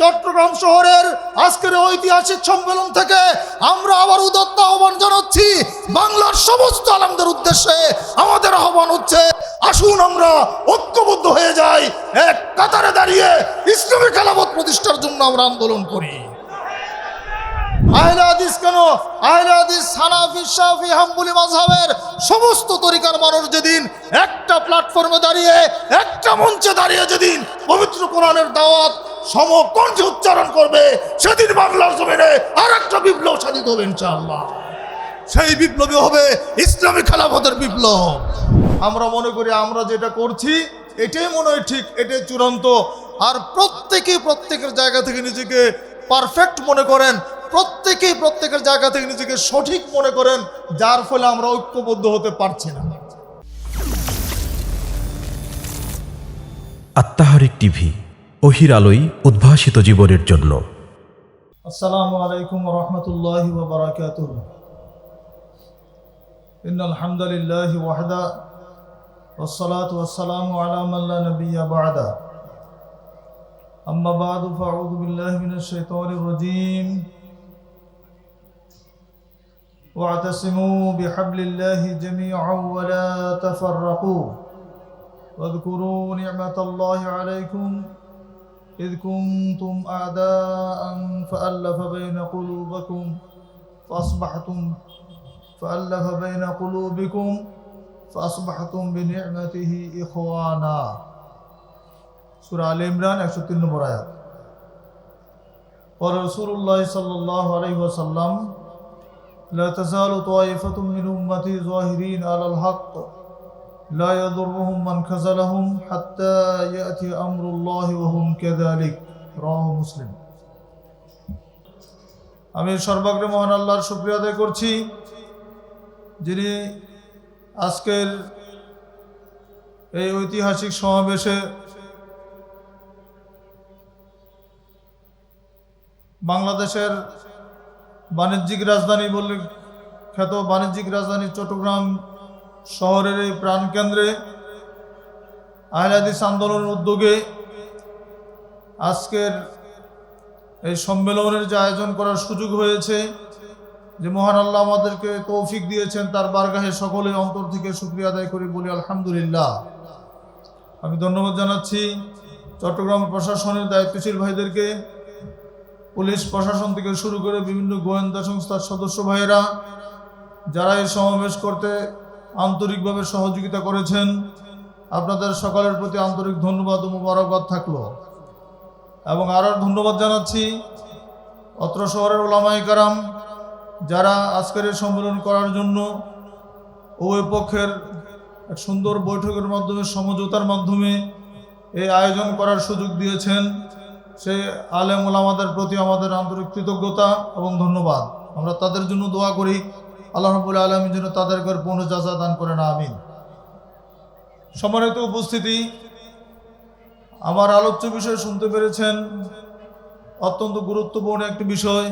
চট্টগ্রাম শহরের আজকের ঐতিহাসিক সম্মেলন থেকে আমরা আবার উদত্ত আহ্বান জানাচ্ছি। বাংলার সমস্ত আলমদের উদ্দেশ্যে আমাদের আহ্বান হচ্ছে, আসুন আমরা ঐক্যবদ্ধ হয়ে যাই, এক কাতারে দাঁড়িয়ে ইসলামী খেলাফত প্রতিষ্ঠার জন্য আমরা আন্দোলন করি। আহলে কেন? আহলে হাদিস হানাফি, শাফি, হাম্বলি সমস্ত তরিকার মানুষ যেদিন একটা প্ল্যাটফর্মে দাঁড়িয়ে, একটা মঞ্চে দাঁড়িয়ে যেদিন পবিত্র কোরআনের দাওয়াত সমকণ্ঠে উচ্চারণ করবে, সেদিন বাংলার জমিনে আর একটা বিপ্লব সাধিত হবে ইনশাআল্লাহ। সেই বিপ্লবী হবে ইসলামী খেলাফতের বিপ্লব। আমরা মনে করি আমরা যেটা করছি, এটাই মনে হয় ঠিক, এটাই চূড়ান্ত। আর প্রত্যেকেই প্রত্যেকের জায়গা থেকে নিজেকে পারফেক্ট মনে করেন, প্রত্যেকেই প্রত্যেকের জায়গা থেকে নিজেকে সঠিক মনে করেন, যার ফলে আমরা ঐক্যবদ্ধ হতে পারছি না। আত্মাহারিক টিভি অহির আলোই উদ্ভাসিত জীবনের জন্য আসসালামু আলাইকুম রহমতুল্লাহ বারাকাতুহ إن الحمد لله وحده والصلاة والسلام على من لا نبي بعده أما بعد فأعوذ بالله من الشيطان الرجيم واعتصموا بحبل الله جميعا ولا تفرقوا واذكروا نعمة الله عليكم إذ كنتم أعداء فألف بين قلوبكم فأصبحتم فألف بين قلوبكم فأصبحتم بنعمته إخوانا سورة آل عمران 103 নম্বর আয়াত قال رسول الله صلى الله عليه وسلم لا تزال طائفة من أمتي ظاهرين على الحق لا يضرهم من خذلهم حتى يأتي أمر الله وهم كذلك رواه مسلم আমি সর্বাগ্রে মহান আল্লাহর শুক্রিয়া আদায় করছি যিনি আজকের এই ঐতিহাসিক সমাবেশে বাংলাদেশের বাণিজ্যিক রাজধানী বলে খ্যাত বাণিজ্যিক রাজধানী চট্টগ্রাম শহরের এই প্রাণকেন্দ্রে আহলাদিস আন্দোলনের উদ্যোগে আজকের এই সম্মেলনের যে আয়োজন করার সুযোগ হয়েছে, যে মহান আল্লাহ আমাদেরকে তৌফিক দিয়েছেন, তার বারগাহে সকলে অন্তর থেকে শুক্রিয়া আদায় করি বলি আলহামদুলিল্লাহ। আমি ধন্যবাদ জানাচ্ছি চট্টগ্রাম প্রশাসনের দায়িত্বশীল ভাইদেরকে, পুলিশ প্রশাসন থেকে শুরু করে বিভিন্ন গোয়েন্দা সংস্থার সদস্য ভাইয়েরা, যারা এই সমাবেশ করতে আন্তরিকভাবে সহযোগিতা করেছেন। আপনাদের সকলের প্রতি আন্তরিক ধন্যবাদ ও মুবারকবাদ থাকল। এবং আরও ধন্যবাদ জানাচ্ছি অত্র শহরের ওলামাই কারাম যারা আজকের এই সম্মেলন করার জন্য উভয় পক্ষের এক সুন্দর বৈঠকের মাধ্যমে সমঝোতার মাধ্যমে এই আয়োজন করার সুযোগ দিয়েছেন। সেই আলেম ওলামাদের প্রতি আমাদের আন্তরিক কৃতজ্ঞতা এবং ধন্যবাদ। আমরা তাদের জন্য দোয়া করি। আল্লাহ রবুল আলমীর জন্য তাদেরকে পূর্ণ যাচা দান করেন, আমিন। সম্মানিত উপস্থিতি, আমার আলোচ্য বিষয় শুনতে পেরেছেন অত্যন্ত গুরুত্বপূর্ণ একটি বিষয়,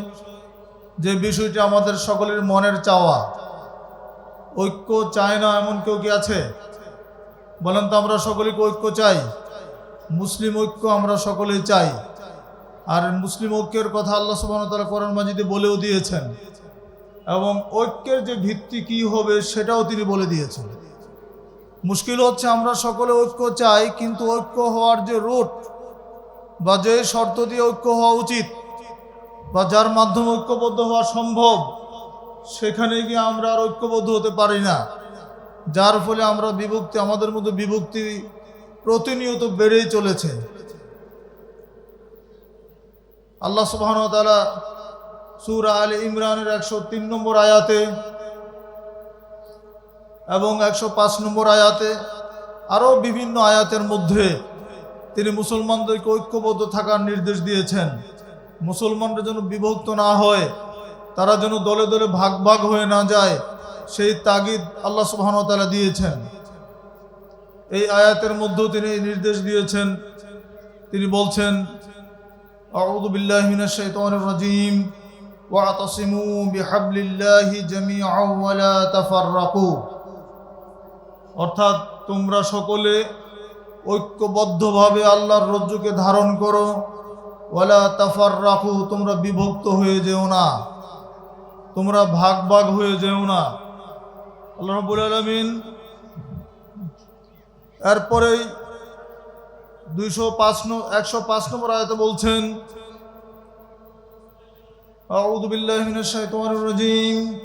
যে বিষয়টি আমাদের সকলের মনের চাওয়া। ঐক্য চায় না এমন কেউ কি আছে? বলেন তো, আমরা সকলেকে ঐক্য চাই? মুসলিম ঐক্য আমরা সকলেই চাই। আর মুসলিম ঐক্যের কথা আল্লাহ সুবাহ তালা কোরআন মাজিদে বলেও দিয়েছেন। এবং ঐক্যের যে ভিত্তি কি হবে সেটাও তিনি বলে দিয়েছেন। মুশকিল হচ্ছে আমরা সকলে ঐক্য চাই, কিন্তু ঐক্য হওয়ার যে রুট বা যে শর্ত দিয়ে ঐক্য হওয়া উচিত বা যার মাধ্যমে ঐক্যবদ্ধ হওয়া সম্ভব, সেখানে গিয়ে আমরা আর ঐক্যবদ্ধ হতে পারি না। যার ফলে আমরা বিভক্তি, আমাদের মধ্যে বিভক্তি প্রতিনিয়ত বেড়েই চলেছে। আল্লাহ সুবাহন তালা সুরা আল ইমরানের একশো তিন নম্বর আয়াতে এবং একশো পাঁচ নম্বর আয়াতে আরও বিভিন্ন আয়াতের মধ্যে তিনি মুসলমানদেরকে ঐক্যবদ্ধ থাকার নির্দেশ দিয়েছেন। মুসলমানরা যেন বিভক্ত না হয়, তারা যেন দলে দলে ভাগ ভাগ হয়ে না যায়, সেই তাগিদ আল্লাহ তালা দিয়েছেন। এই আয়াতের মধ্যেও তিনি নির্দেশ দিয়েছেন। তিনি বলছেন আউদুবিল্লাহিনা শৈতান রাজিম। واعتصموا بحبل الله جميعا ولا تفرقوا অর্থাৎ তোমরা সকলে ঐক্যবদ্ধভাবে আল্লাহর রজ্জুকে ধারণ করো ওয়ালা তাফার রাখু তোমরা বিভক্ত হয়ে যেও না তোমরা ভাগ ভাগ হয়ে যেও না আল্লাহ রব্বুল আলমিন এরপরেই দুইশো পাঁচ একশো পাঁচ নম্বর আয়তে বলছেন أعوذ بالله من الشيطان الرجيم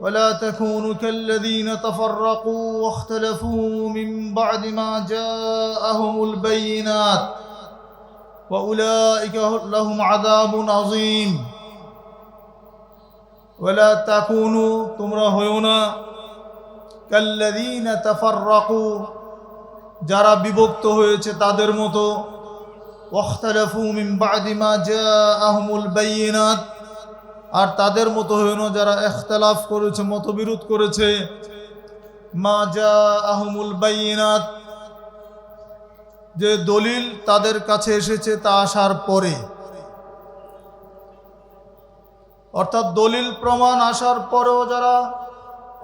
ولا تكونوا كالذين تفرقوا واختلفوا من بعد ما جاءهم البينات وأولئك لهم عذاب عظيم ولا تكونوا تمرا هيونا كالذين تفرقوا যারা বিভক্ত হয়েছে তাদের মতো ওয়াখতালাফু মিন বাদি মা জাআহুমুল বাইয়িনাত আর তাদের মতো হইল যারা ইখতিলাফ করেছে, মতবিরোধ করেছে। মা জাআহুমুল বাইয়িনাত যে দলিল তাদের কাছে এসেছে তা আসার পরে। অর্থাৎ দলিল প্রমাণ আসার পরেও যারা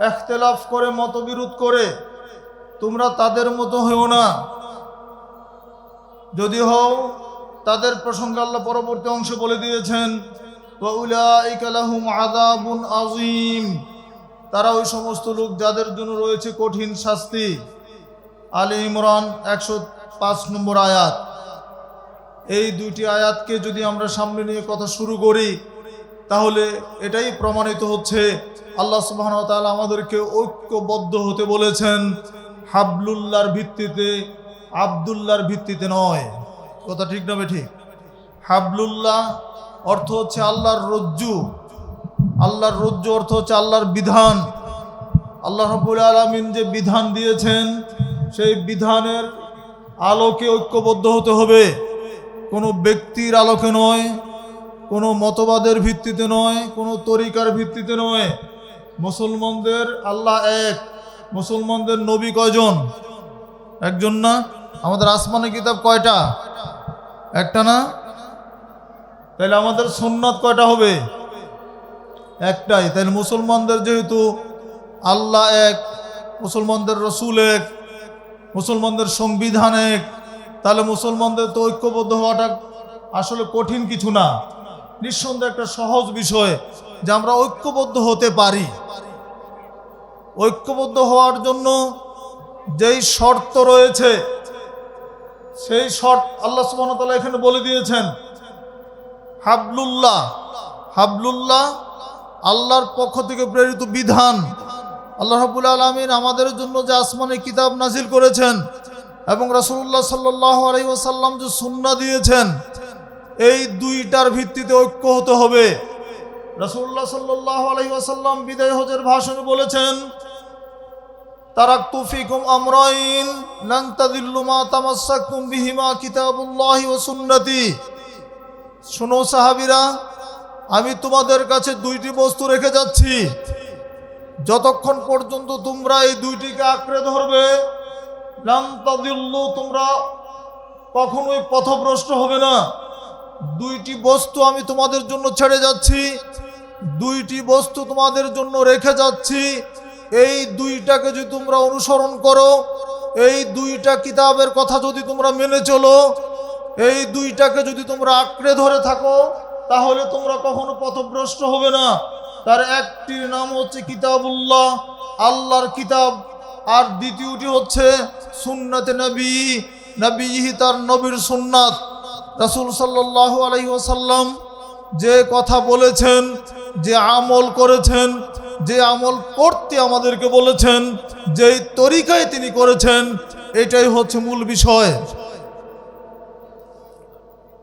এখতেলাফ করে, মতবিরোধ করে, তোমরা তাদের মতো হও না। যদি হও, তাদের প্রসঙ্গে আল্লাহ পরবর্তী অংশ বলে দিয়েছেন তারা ওই সমস্ত লোক যাদের জন্য রয়েছে কঠিন শাস্তি। আলী ইমরান একশো পাঁচ নম্বর আয়াত। এই দুইটি আয়াতকে যদি আমরা সামনে নিয়ে কথা শুরু করি, তাহলে এটাই প্রমাণিত হচ্ছে, আল্লাহ সুবহান আমাদেরকে ঐক্যবদ্ধ হতে বলেছেন, হাবলুল্লাহর ভিত্তিতে আবদুল্লার ভিত্তিতে নয়। কথা ঠিক না ঠিক? হাবলুল্লাহ অর্থ হচ্ছে আল্লাহর রজ্জু। আল্লাহর রজ্জু অর্থ হচ্ছে আল্লাহর বিধান। আল্লাহ রব্বুল আলমিন যে বিধান দিয়েছেন, সেই বিধানের আলোকে ঐক্যবদ্ধ হতে হবে। কোনো ব্যক্তির আলোকে নয়, কোনো মতবাদের ভিত্তিতে নয়, কোনো তরিকার ভিত্তিতে নয়। মুসলমানদের আল্লাহ এক, মুসলমানদের নবী কয়জন? একজন না? আমাদের আসমানি কিতাব কয়টা? একটা না? তাহলে আমাদের সুন্নাত কয়টা হবে? একটাই। তাহলে মুসলমানদের যেহেতু আল্লাহ এক, মুসলমানদের রসুল এক, মুসলমানদের সংবিধান এক, তাহলে মুসলমানদের তো ঐক্যবদ্ধ হওয়াটা আসলে কঠিন কিছু না। নিঃসন্দেহে একটা সহজ বিষয় যে আমরা ঐক্যবদ্ধ হতে পারি। ঐক্যবদ্ধ হওয়ার জন্য যেই শর্ত রয়েছে, সেই শর্ত আল্লাহ সুবহানাহু এখানে বলে দিয়েছেন হাবলুল্লাহ হাবলুল্লাহ, আল্লাহর পক্ষ থেকে প্রেরিত বিধান। আল্লাহ রাব্বুল আলমিন আমাদের জন্য যে আসমানে কিতাব নাজিল করেছেন এবং রাসূলুল্লাহ সাল্লাল্লাহু আলাইহি ওয়াসাল্লাম যে সুন্নাহ দিয়েছেন, এই দুইটার ভিত্তিতে ঐক্য হতে হবে। রাসূলুল্লাহ সাল্লাল্লাহু আলাইহি ওয়াসাল্লাম বিদায় হজের ভাষণে বলেছেন তারাকতু ফিকুম আমরাইন, লান তাদিল্লু মা তামাসসাকতুম বিহিমা কিতাবুল্লাহি ও সুন্নতি। শোনো সাহাবীরা, আমি তোমাদের কাছে দুইটি বস্তু রেখে যাচ্ছি। যতক্ষণ পর্যন্ত তোমরা এই দুইটিকে আঁকড়ে ধরবে তোমরা কখনোই পথভ্রষ্ট হবে না। দুইটি বস্তু আমি তোমাদের জন্য ছেড়ে যাচ্ছি, দুইটি বস্তু তোমাদের জন্য রেখে যাচ্ছি। এই দুইটাকে যদি তোমরা অনুসরণ করো, এই দুইটা কিতাবের কথা যদি তোমরা মেনে চলো এই দুইটাকে যদি তোমরা আঁকড়ে ধরে থাকো, তাহলে তোমরা কখনো পথভ্রষ্ট হবে না। তার একটির নাম হচ্ছে কিতাবুল্লাহ, আল্লাহর কিতাব। আর দ্বিতীয়টি হচ্ছে সুন্নাতে নবী নবী তার নবীর সুন্নাত। রাসূল সাল্লাল্লাহু আলাইহি ওয়াসাল্লাম যে কথা বলেছেন, যে আমল করেছেন, যে আমল করতে আমাদেরকে বলেছেন, যেই তরিকায় তিনি করেছেন, এটাই হচ্ছে মূল বিষয়।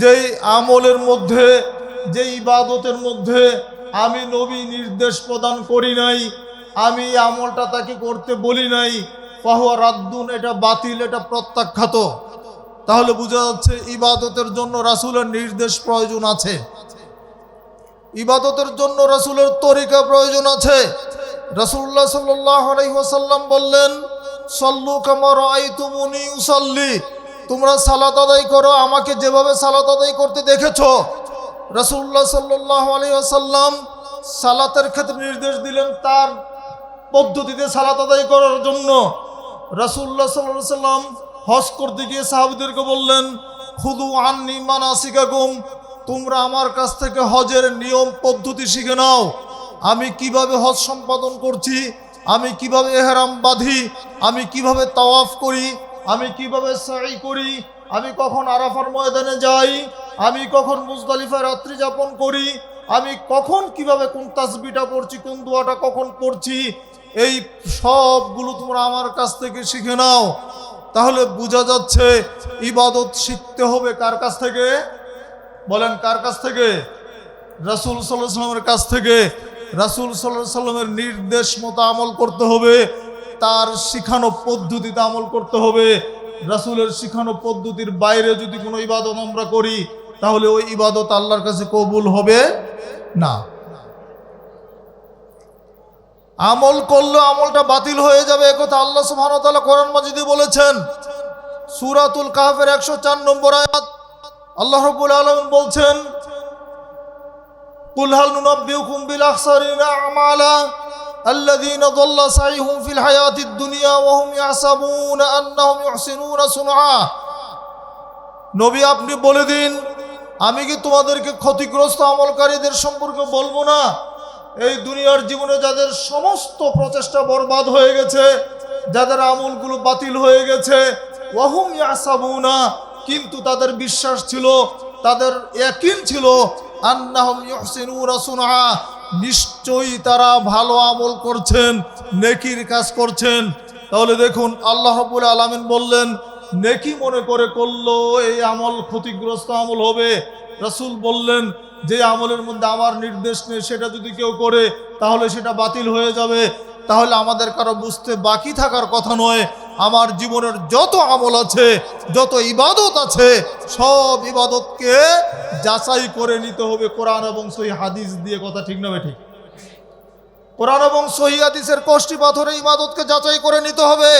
যেই আমলের মধ্যে যে ইবাদতের মধ্যে আমি নবী নির্দেশ প্রদান করি নাই, আমি আমলটা তাকে করতে বলি নাই, ফাহুয়া রাদ্দুন, এটা বাতিল, এটা প্রত্যাখ্যাত। তাহলে বোঝা যাচ্ছে ইবাদতের জন্য রাসূলের নির্দেশ প্রয়োজন আছে। ইবাদতের জন্য রাসূলের তরিকা প্রয়োজন আছে। রাসূলুল্লাহ সাল্লাল্লাহু আলাইহি বললেন, সল্লু কামা রাআইতুমুনি উসাল্লি। তোমরা সালাত আদায় করো, আমাকে যেভাবে সালাত আদায় করতে দেখেছ? রাসূলুল্লাহ সাল্লাল্লাহু আলাইহি ওয়াসাল্লাম সালাতের ক্ষেত্রে নির্দেশ দিলেন তার পদ্ধতিতে সালাত আদায় করার জন্য। রাসূলুল্লাহ সাল্লাল্লাহু আলাইহি সাল্লাম হজ করতে গিয়ে সাহাবীদেরকে বললেন, খুদু আন্নি মানাসিকাকুম, তোমরা আমার কাছ থেকে হজের নিয়ম পদ্ধতি শিখে নাও। আমি কীভাবে হজ সম্পাদন করছি, আমি কীভাবে এহরাম বাঁধি, আমি কীভাবে তাওয়াফ করি আমি কীভাবে সাই করি? আমি কখন আরাফার ময়দানে যাই? আমি কখন মুজদালিফায় রাত্রি যাপন করি? আমি কখন কীভাবে কোন তাসবিটা পড়ছি, কোন দোয়াটা কখন পড়ছি? এই সবগুলো তোমরা আমার কাছ থেকে শিখে নাও। তাহলে বোঝা যাচ্ছে ইবাদত শিখতে হবে কার কাছ থেকে? বলেন কার কাছ থেকে? রাসুল সাল্লাহ সাল্লামের কাছ থেকে। রাসুল সাল্লাহ সাল্লামের নির্দেশ মতো আমল করতে হবে। তার শিখানো পদ্ধতিতে আমল করতে হবে। রাসুলের শিখানো পদ্ধতির বাইরে যদি কোনো ইবাদত আমরা করি, তাহলে ওই ইবাদত আল্লাহর কাছে কবুল হবে না। আমল করলে আমলটা বাতিল হয়ে যাবে একথা আল্লাহ সুহানতাল কোরআন মাজিদি বলেছেন। সুরাতুল কাহাফের একশো চার নম্বর আয়াত, আল্লাহ রবুল আলম বলছেন কুলহাল নুনব্বিউ কুম্বিল আকসারিনা আমালা الذين ضل سعيهم في الحياة الدنيا وهم يحسبون أنهم يحسنون صنعا। নবী, আপনি বলে দিন, আমি কি তোমাদেরকে ক্ষতিগ্রস্ত আমলকারীদের সম্পর্কে বলব না? এই দুনিয়ার জীবনে যাদের সমস্ত প্রচেষ্টা বরবাদ হয়ে গেছে, যাদের আমলগুলো বাতিল হয়ে গেছে, ওয়াহুম না কিন্তু তাদের বিশ্বাস ছিল, তাদের একই ছিল আন্না আন্নাহম ইহসিনুরা সুনহা। নিশ্চয়ই তারা ভালো আমল করছেন, নেকির কাজ করছেন। তাহলে দেখুন, আল্লাহ আলমিন আলামিন বললেন, নেকি মনে করে করল, এই আমল ক্ষতিগ্রস্ত আমল হবে। রাসুল বললেন, যে আমলের মধ্যে আমার নির্দেশ নেই, সেটা যদি কেউ করে, তাহলে সেটা বাতিল হয়ে যাবে। তাহলে আমাদের কারও বুঝতে বাকি থাকার কথা নয়। আমার জীবনের যত আমল আছে, যত ইবাদত আছে, সব ইবাদতকে যাচাই করে নিতে হবে কোরআন এবং সহি হাদিস দিয়ে। কথা ঠিক না ঠিক কোরআন এবং সহি হাদিসের কষ্টি পাথরে ইবাদতকে যাচাই করে নিতে হবে।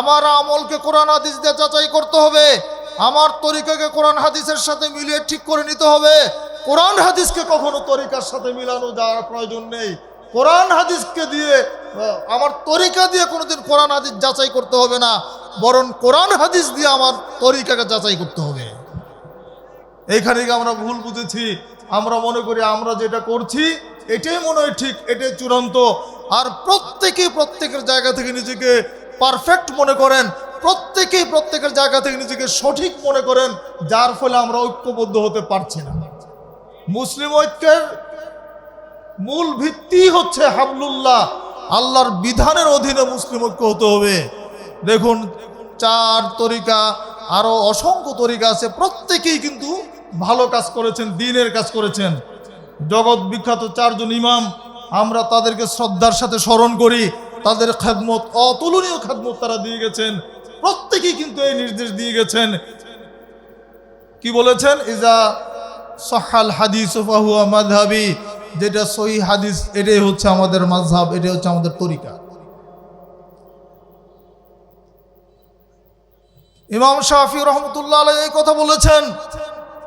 আমার আমলকে কোরআন হাদিস দিয়ে যাচাই করতে হবে। আমার তরিকাকে কোরআন হাদিসের সাথে মিলিয়ে ঠিক করে নিতে হবে। কোরআন হাদিসকে কখনো তরিকার সাথে মিলানো যাওয়ার প্রয়োজন নেই। কোরআন হাদিসকে দিয়ে আমার তরিকা দিয়ে কোনোদিন কোরআন হাদিস যাচাই করতে হবে না, বরং কোরআন হাদিস দিয়ে আমার তরিকাকে যাচাই করতে হবে। এইখানে আমরা ভুল বুঝেছি। আমরা মনে করি আমরা যেটা করছি, এটাই মনে হয় ঠিক, এটাই চূড়ান্ত। আর প্রত্যেকেই প্রত্যেকের জায়গা থেকে নিজেকে পারফেক্ট মনে করেন, প্রত্যেকেই প্রত্যেকের জায়গা থেকে নিজেকে সঠিক মনে করেন, যার ফলে আমরা ঐক্যবদ্ধ হতে পারছি না। মুসলিম ঐক্যের মূল ভিত্তি হচ্ছে হাবলুল্লাহ আল্লাহর বিধানের অধীনে মুসলিম ঐক্য হতে হবে। দেখুন, চার তরিকা, আরও অসংখ্য তরিকা আছে। প্রত্যেকেই কিন্তু ভালো কাজ করেছেন, দিনের কাজ করেছেন। জগৎ বিখ্যাত চারজন ইমাম, আমরা তাদেরকে শ্রদ্ধার সাথে স্মরণ করি। তাদের খেদমত, অতুলনীয় খেদমত তারা দিয়ে গেছেন। প্রত্যেকেই কিন্তু এই নির্দেশ দিয়ে গেছেন। কি বলেছেন? ইজা সহাল হাদিস যেটা সহি হাদিস, এটাই হচ্ছে আমাদের মাযহাব, এটাই হচ্ছে আমাদের তরিকা। ইমাম শাফি রহমতুল্লাহ এই কথা বলেছেন,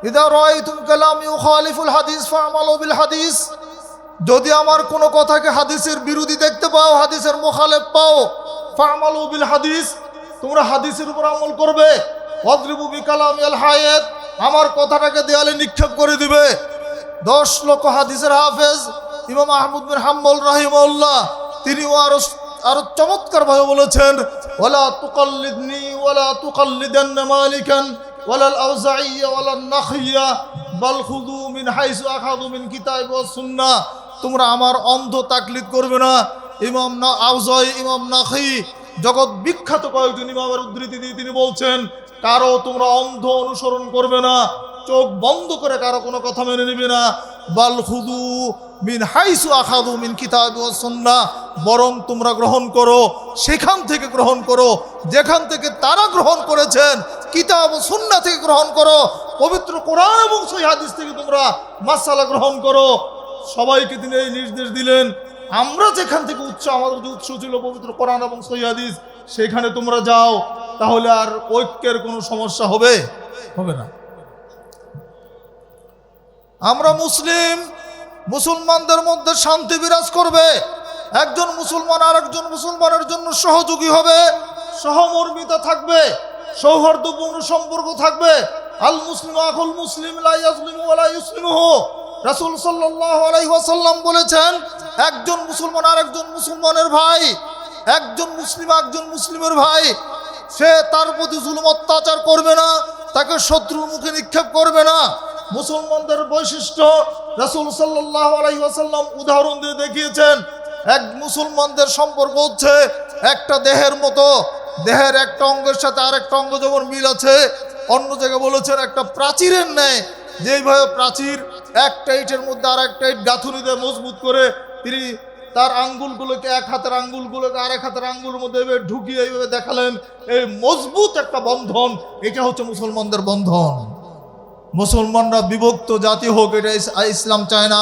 ইদা রাআইতুম কালাম ইউখালিফুল হাদিস ফা'মালু বিল হাদিস যদি আমার কোনো কথাকে হাদিসের বিরোধী দেখতে পাও, হাদিসের মুখালেফ পাও ফা'মালু বিল হাদিস তোমরা হাদিসের উপর আমল করবে। ওয়াদরিবু বিকালামি আল হায়াত আমার কথাটাকে দেয়ালে নিক্ষেপ করে দিবে। দশ লক্ষ হাদিসের হাফেজ ইমাম আহমুদ বিন হাম্বল রাহিমাউল্লাহ তিনিও আরও আরও চমৎকার ভাবে বলেছেন, ওয়ালা তুকাল্লিদনি ওয়ালা তুকাল্লিদান্না মালিকান ওয়ালা আল-আউজাইয়্যা ওয়ালা আন-নাখিয়্যা বাল খুযু মিন হাইসু আখাযু মিন কিতাব ওয়াস সুন্নাহ, তোমরা আমার অন্ধ তাকলিদ করবে না। ইমাম না আউজাই, ইমাম নাখি জগৎ বিখ্যাত কয়েকজন ইমামের উদ্ধৃতি দিয়ে তিনি বলছেন, কারও তোমরা অন্ধ অনুসরণ করবে না। চোখ বন্ধ করে কারও কোনো কথা মেনে নেবে না। বাল খুদু মিন হাইসু আখাদু মিন কিতাব ওয়া সুন্নাহ। বরং তোমরা গ্রহণ করো, সেখান থেকে গ্রহণ করো, যেখান থেকে তারা গ্রহণ করেছেন, কিতাব ও সুন্নাহ থেকে গ্রহণ করো, পবিত্র কোরআন এবং সেই হাদিস থেকে তোমরা মাসালা গ্রহণ করো। সবাইকে তিনি এই নির্দেশ দিলেন, আমরা যেখান থেকে উৎস আমাদের যে উৎস ছিল পবিত্র কোরআন এবং সহি হাদিস, সেখানে তোমরা যাও, তাহলে আর ঐক্যের কোনো সমস্যা হবে? হবে না। আমরা মুসলিম, মুসলমানদের মধ্যে শান্তি বিরাজ করবে। একজন মুসলমান আর একজন মুসলমানের জন্য সহযোগী হবে, সহমর্মিতা থাকবে, সৌহার্দ্যপূর্ণ সম্পর্ক থাকবে। আল মুসলিম আকুল মুসলিম রাসূল ওয়াসাল্লাম বলেছেন, একজন মুসলমান আর একজন মুসলমানের ভাই, একজন মুসলিম একজন মুসলিমের ভাই, সে তার প্রতি জুলুম অত্যাচার করবে না, তাকে শত্রুর মুখে নিক্ষেপ করবে না। মুসলমানদের বৈশিষ্ট্য রাসূল ওয়াসাল্লাম উদাহরণ দিয়ে দেখিয়েছেন, এক মুসলমানদের সম্পর্ক হচ্ছে একটা দেহের মতো, দেহের একটা অঙ্গের সাথে আরেকটা অঙ্গ যেমন মিল আছে, অন্য জায়গায় বলেছেন একটা প্রাচীরের ন্যায়, যেইভাবে প্রাচীর একটা ইটের মধ্যে আর একটা ইট গাঁথুনি দিয়ে মজবুত করে তিনি তার আঙ্গুলগুলোকে এক হাতের আঙ্গুলগুলোকে আরেক হাতের আঙ্গুলের মধ্যে এভাবে ঢুকিয়ে এইভাবে দেখালেন, এই মজবুত একটা বন্ধন, এটা হচ্ছে মুসলমানদের বন্ধন। মুসলমানরা বিভক্ত জাতি হোক, এটা ইসলাম চায় না।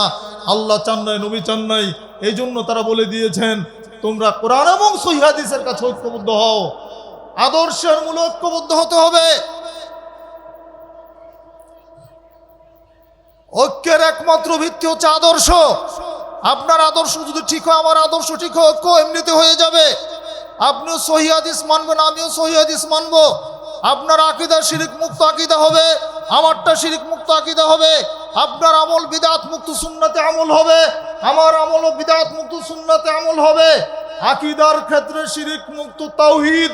আল্লাহ চান নাই, নবী চান নাই। এই জন্য তারা বলে দিয়েছেন, তোমরা কোরআন এবং সহিহাদিসের কাছে ঐক্যবদ্ধ হও। আদর্শের মূল ঐক্যবদ্ধ হতে হবে। ঐক্যের একমাত্র ভিত্তি হচ্ছে আদর্শ। আপনার আদর্শ যদি ঠিক হয়, আমার আদর্শ ঠিক হয় ঐক্য এমনিতে হয়ে যাবে। আপনিও সহিহাদিস মানবেন, আমিও সহিহাদিস মানবো। আপনার আকিদা শিরিক মুক্ত আকিদা হবে, আমারটা শিরিক মুক্ত আকিদা হবে, আপনার আমল বিদাত মুক্ত সুন্নাতে আমল হবে, আমার আমলও বিদাত মুক্ত সুন্নাতে আমল হবে। আকিদার ক্ষেত্রে শিরিক মুক্ত তাওহিদ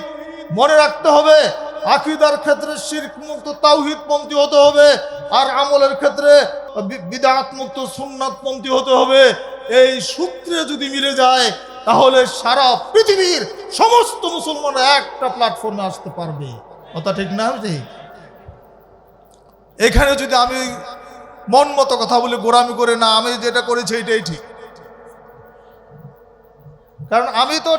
মনে রাখতে হবে, আকিদার ক্ষেত্রে শিরক মুক্ত তাওহিদ পন্থী হতে হবে, আর আমলের ক্ষেত্রে বি- বিদআত মুক্ত সুন্নাত পন্থী হতে হবে। এই সূত্রে যদি মিলে যায়, তাহলে সারা পৃথিবীর সমস্ত মুসলমানরা একটা প্ল্যাটফর্মে আসতে পারবে। কথা ঠিক না ঠিক এখানে যদি আমি মন মতো কথা বলে, গোড়ামি করে, না, আমি যেটা করেছি, এটাই ঠিক। কারণ আমি তো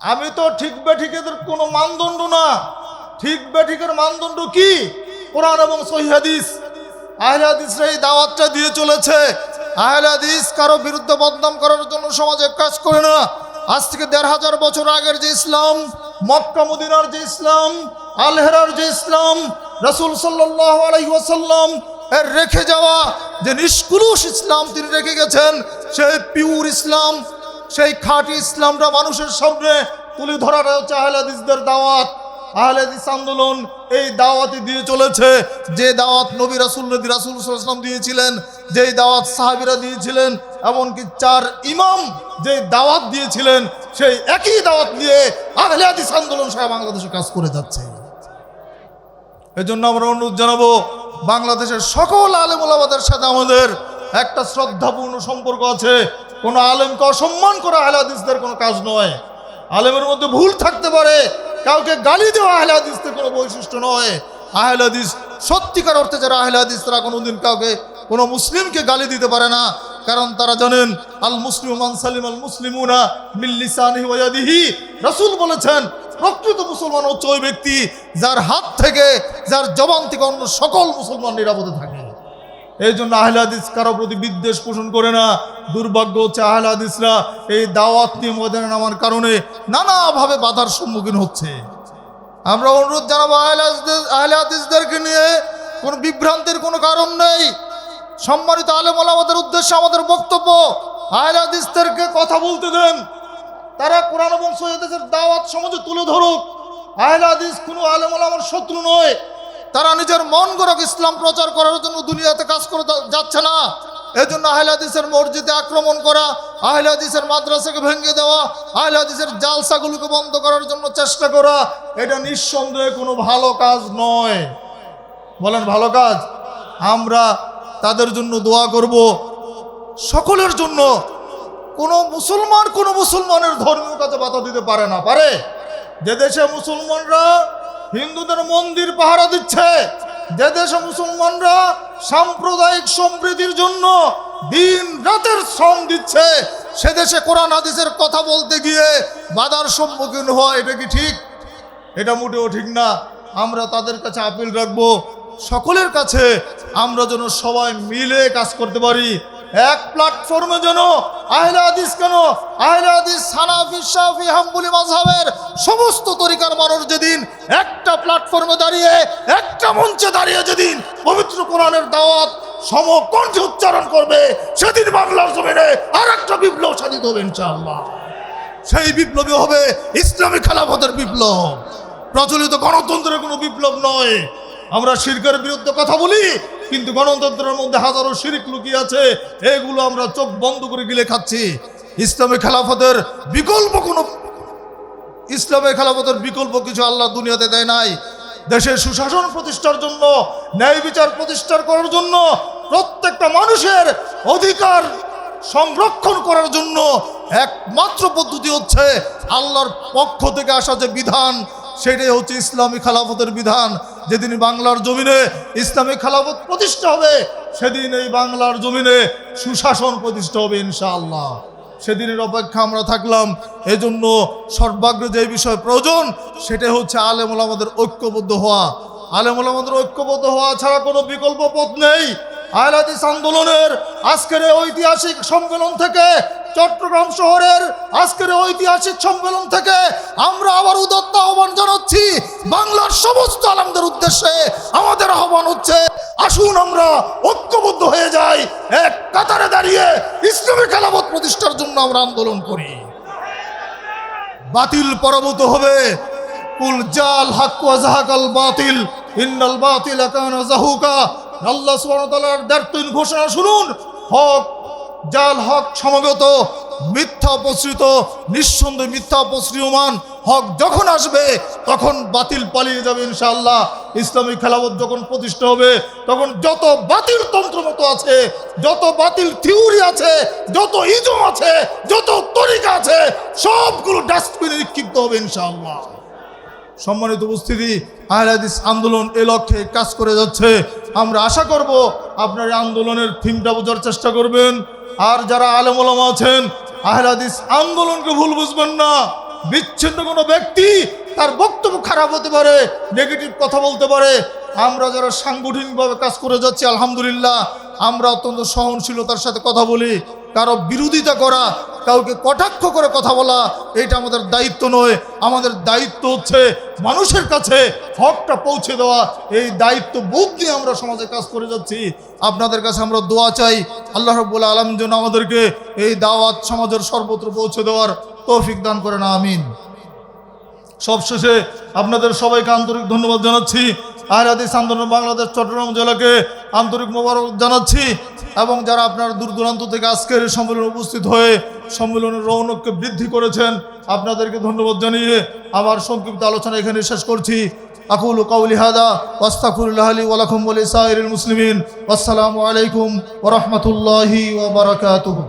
আমি তো ঠিক বেঠিকের কোনো মানদণ্ড না। ঠিক বেঠিকের মানদণ্ড কি? কোরআন এবং সহিহাদিস আহলে হাদিসরা এই দাওয়াতটা দিয়ে চলেছে। আহলে হাদিস কারও বিরুদ্ধে বদনাম করার জন্য সমাজে কাজ করে না। আজ থেকে দেড় হাজার বছর আগের যে ইসলাম, মক্কা মদিনার যে ইসলাম, আলহেরার যে ইসলাম, রসুল সাল্লাহ আলাইহি এর রেখে যাওয়া যে নিষ্কুলুষ ইসলাম তিনি রেখে গেছেন, সেই পিউর ইসলাম, সেই খাঁটি ইসলামটা মানুষের সামনে তুলে ধরাটা আহলাদিসদের দাওয়াত। আহলাদিস আন্দোলন এই দাওয়াতই দিয়ে চলেছে। যে দাওয়াত নবী রাসুল নদী রাসুল ইসলাম দিয়েছিলেন, যেই দাওয়াত সাহাবিরা দিয়েছিলেন, এমনকি চার ইমাম যে দাওয়াত দিয়েছিলেন, সেই একই দাওয়াত নিয়ে আহলাদিস আন্দোলন সারা বাংলাদেশে কাজ করে যাচ্ছে। এজন্য আমরা অনুরোধ জানাব, বাংলাদেশের সকল আলেম ওলামাদের সাথে আমাদের একটা শ্রদ্ধাপূর্ণ সম্পর্ক আছে। কোনো আলেমকে অসম্মান করা আহলে হাদিসদের কোনো কাজ নয়। আলেমের মধ্যে ভুল থাকতে পারে কাউকে গালি দেওয়া আহলে হাদিসদের কোনো বৈশিষ্ট্য নয়। আহলে হাদিস সত্যিকার অর্থে যারা আহলে হাদিস, তারা কোনোদিন কাউকে, কোনো মুসলিমকে গালি দিতে পারে না। কারণ তারা জানেন, আল মুসলিম মান সালিম আল মুসলিমুনা মিল্লিসানিহি ওয়াদিহি রাসূল বলেছেন, প্রকৃত মুসলমান হচ্ছে ওই ব্যক্তি যার হাত থেকে, যার জবান থেকে অন্য সকল মুসলমান নিরাপদে থাকে। এই জন্য আহলে হাদিস কারও প্রতি বিদ্বেষ পোষণ করে না। দুর্ভাগ্য হচ্ছে আহলে হাদিসরা এই দাওয়াত নিয়ে ময়দানে নামার কারণে নানাভাবে বাধার সম্মুখীন হচ্ছে। আমরা অনুরোধ জানাব আহলে হাদিসদের- আহলে নিয়ে কোনো বিভ্রান্তির কোনো কারণ নেই। সম্মানিত আলেম আমাদের উদ্দেশ্যে আমাদের বক্তব্য, আহলে হাদিসদেরকে কথা বলতে দেন। তারা কোরআন এবং সৈয়দের দাওয়াত সমাজে তুলে ধরুক। আহলে হাদিস কোনো আলেম আমার শত্রু নয়। তারা নিজের মন গড়ক ইসলাম প্রচার করার জন্য দুনিয়াতে কাজ করে যাচ্ছে না। এই জন্য আহলে মসজিদে আক্রমণ করা, আহলে হাদিসের মাদ্রাসাকে ভেঙে দেওয়া, আহলে হাদিসের জালসাগুলোকে বন্ধ করার জন্য চেষ্টা করা, এটা নিঃসন্দেহে কোনো ভালো কাজ নয়। বলেন, ভালো কাজ? আমরা তাদের জন্য দোয়া করব। সকলের জন্য। কোনো মুসলমান কোনো মুসলমানের ধর্মীয় কাজে বাধা দিতে পারে না। পারে? যে দেশে মুসলমানরা হিন্দুদের মন্দির পাহারা দিচ্ছে। যে দেশে মুসলমানরা সাম্প্রদায়িক সম্প্রীতির জন্য দিন রাতের শ্রম দিচ্ছে, সে দেশে কোরআন, হাদিসের কথা বলতে গিয়ে বাধার সম্মুখীন হওয়া এটা কি ঠিক? এটা মোটেও ঠিক না। আমরা তাদের কাছে আপিল রাখব। সকলের কাছে আমরা যেন সবাই মিলে কাজ করতে পারি। এক প্ল্যাটফর্মে যেন আহলে হাদিস কেন? আহলে হাদিস হানাফি, শাফি, হাম্বলি মাযহাবের সমস্ত তরিকার মানুষ যেদিন একটা প্ল্যাটফর্মে দাঁড়িয়ে, একটা মঞ্চে দাঁড়িয়ে যেদিন পবিত্র কোরআনের দাওয়াত সমকণ্ঠে উচ্চারণ করবে, সেদিন বাংলার জমিনে আর একটা বিপ্লব সাধিত হবে ইনশাআল্লাহ। সেই বিপ্লবী হবে ইসলামী খেলাফতের বিপ্লব। প্রচলিত গণতন্ত্রের কোনো বিপ্লব নয়। আমরা শিরকের বিরুদ্ধে কথা বলি কিন্তু গণতন্ত্রের মধ্যে হাজারো শিরিক লুকিয়ে আছে, এগুলো আমরা চোখ বন্ধ করে গিলে খাচ্ছি। ইসলামী খেলাফতের বিকল্প কোনো ইসলামের খেলাফতের বিকল্প কিছু আল্লাহ দুনিয়াতে দেয় নাই। দেশের সুশাসন প্রতিষ্ঠার জন্য, ন্যায় বিচার প্রতিষ্ঠার করার জন্য, প্রত্যেকটা মানুষের অধিকার সংরক্ষণ করার জন্য একমাত্র পদ্ধতি হচ্ছে আল্লাহর পক্ষ থেকে আসা যে বিধান, সেটাই হচ্ছে ইসলামী খেলাফতের বিধান। যেদিন বাংলার জমিনে ইসলামী খেলাফত প্রতিষ্ঠা হবে, সেদিন এই বাংলার জমিনে সুশাসন প্রতিষ্ঠা হবে ইনশাআল্লাহ। সেদিনের অপেক্ষা আমরা থাকলাম, এজন্য সর্বাগ্রে যে বিষয় প্রয়োজন সেটা হচ্ছে আলেমুল আমাদের ঐক্যবদ্ধ হওয়া। আলেমুল আমাদের ঐক্যবদ্ধ হওয়া ছাড়া কোনো বিকল্প পথ নেই। আয়লাদিস আন্দোলনের আজকের ঐতিহাসিক সম্মেলন থেকে চট্টগ্রাম শহরের আজকের ঐতিহাসিক সম্মেলন থেকে আমরা আবার উদত্ত আহ্বান জানাচ্ছি। বাংলার সমস্ত আলমদের উদ্দেশ্যে আমাদের আহ্বান হচ্ছে, আসুন আমরা ঐক্যবদ্ধ হয়ে যাই, এক কাতারে দাঁড়িয়ে ইসলামী খেলাফত প্রতিষ্ঠার জন্য আমরা আন্দোলন করি। বাতিল পরাভূত হবে। কুল জাল হাক ওয়া জাহাকাল বাতিল, ইন্নাল বাতিল আল্লাহ সুবহানাহু ওয়া তাআলার ঘোষণা শুনুন, হক জাল হক সমাগত মিথ্যা অপসৃত, নিঃসন্দেহে মিথ্যা অপসৃয়মান হক যখন আসবে, তখন বাতিল পালিয়ে যাবে ইনশাআল্লাহ। ইসলামী খেলাফত যখন প্রতিষ্ঠা হবে, তখন যত বাতিল তন্ত্র মতো আছে, যত বাতিল থিওরি আছে, যত ইজম আছে, যত তরিকা আছে, সবগুলো ডাস্টবিনে নিক্ষিপ্ত হবে ইনশাআল্লাহ। সম্মানিত উপস্থিতি আহলাদিস আন্দোলন এ লক্ষ্যে কাজ করে যাচ্ছে। আমরা আশা করব আপনার আন্দোলনের থিমটা বোঝার চেষ্টা করবেন। আর যারা আলেমোলামা আছেন আহলাদিস আন্দোলনকে ভুল বুঝবেন না। বিচ্ছিন্ন কোনো ব্যক্তি তার বক্তব্য খারাপ হতে পারে নেগেটিভ কথা বলতে পারে। আমরা যারা সাংগঠনিকভাবে কাজ করে যাচ্ছি, আলহামদুলিল্লাহ, আমরা অত্যন্ত সহনশীলতার সাথে কথা বলি। কারও বিরোধিতা করা, কাউকে কটাক্ষ করে কথা বলা এটা আমাদের দায়িত্ব নয়। আমাদের দায়িত্ব হচ্ছে মানুষের কাছে হকটা পৌঁছে দেওয়া। এই দায়িত্ব বোধ নিয়ে আমরা সমাজে কাজ করে যাচ্ছি। আপনাদের কাছে আমরা দোয়া চাই, আল্লাহ রব্বুল আলম যেন আমাদেরকে এই দাওয়াত সমাজের সর্বত্র পৌঁছে দেওয়ার তৌফিক দান করে না আমিন। সবশেষে আপনাদের সবাইকে আন্তরিক ধন্যবাদ জানাচ্ছি। আহলাদিস আন্দোলন বাংলাদেশ, চট্টগ্রাম জেলাকে আন্তরিক মোবারক জানাচ্ছি এবং যারা আপনার দূর দূরান্ত থেকে আজকের সম্মেলনে উপস্থিত হয়ে সম্মেলনের রৌনককে বৃদ্ধি করেছেন, আপনাদেরকে ধন্যবাদ জানিয়ে আমার সংক্ষিপ্ত আলোচনা এখানে শেষ করছি। আকুল কাউলি হাদা ওয়াস্তাকুল্লাহ আলী ওয়ালাকুম ওয়ালি সাইরুল মুসলিমিন। আসসালামু আলাইকুম ওরহমতুল্লাহি ওবরাকাতুহু